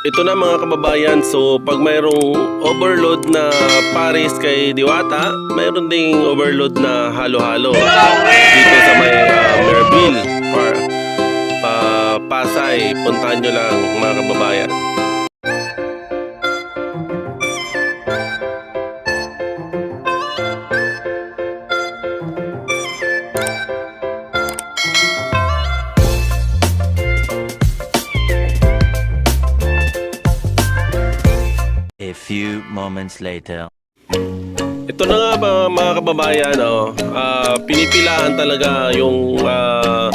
Ito na mga kababayan, so pag mayroong overload na Paris kay Diwata, mayroon ding overload na halo-halo. Dito sa may few moments later. Ito na nga mga kababayan, oh, ah, pinipilaan talaga yung ah,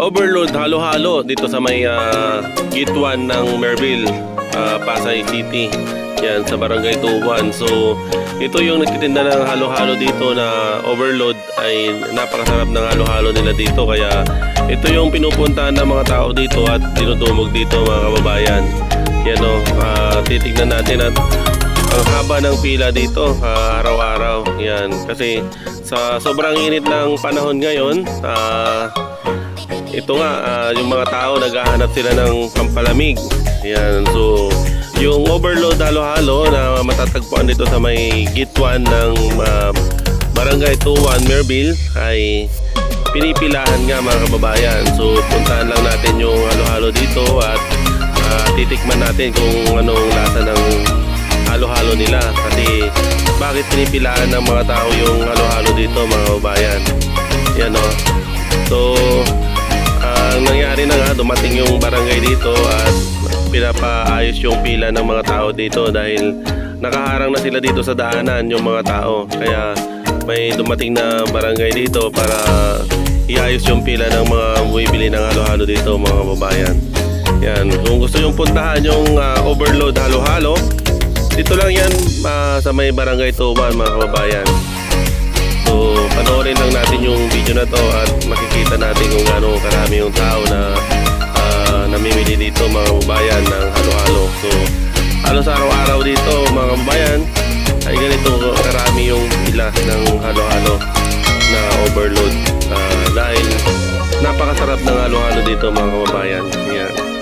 overload halo-halo dito sa may uh, gate 1 ng Merville, ah, Pasay City. Yan, sa Barangay 21. So, ito yung nagtitinda ng halo-halo dito na overload ay napakasarap ng halo-halo nila dito. Kaya ito yung pinupuntahan ng mga tao dito at dinudumog dito mga kababayan. Yan o, ah, titignan natin at ang haba ng pila dito ah, araw-araw. Yan. Kasi sa sobrang init ng panahon ngayon, ah, ito nga, ah, yung mga tao naghahanap sila ng pampalamig. Yan. So, yung overload halo-halo na matatagpuan dito sa may 1 ng ah, Barangay 21 Merville ay pinipilahan nga mga kababayan. So, puntahan lang natin yung halo-halo dito at titikman natin kung anong lasa ng halo-halo nila. Kasi bakit pinipilaan ng mga tao yung halo-halo dito mga kababayan? Yan o so ang nangyari na nga dumating yung barangay dito at pinapaayos yung pila ng mga tao dito dahil nakaharang na sila dito sa daanan yung mga tao. Kaya may dumating na barangay dito para iayos yung pila ng mga bumibili ng halo-halo dito mga kababayan. Yan gusto yung puntahan yung ah, overload halo-halo dito lang yan ah, sa may barangay Tuban mga kababayan. So panoorin lang natin yung video na to at makikita natin kung gaano karami yung tao na ah, namimili dito mga kababayan ng halo-halo. So halos araw-araw dito mga kababayan ay ganito karami yung pila ng halo-halo na overload Ah, dahil napakasarap ng halo-halo dito mga kababayan. Yan.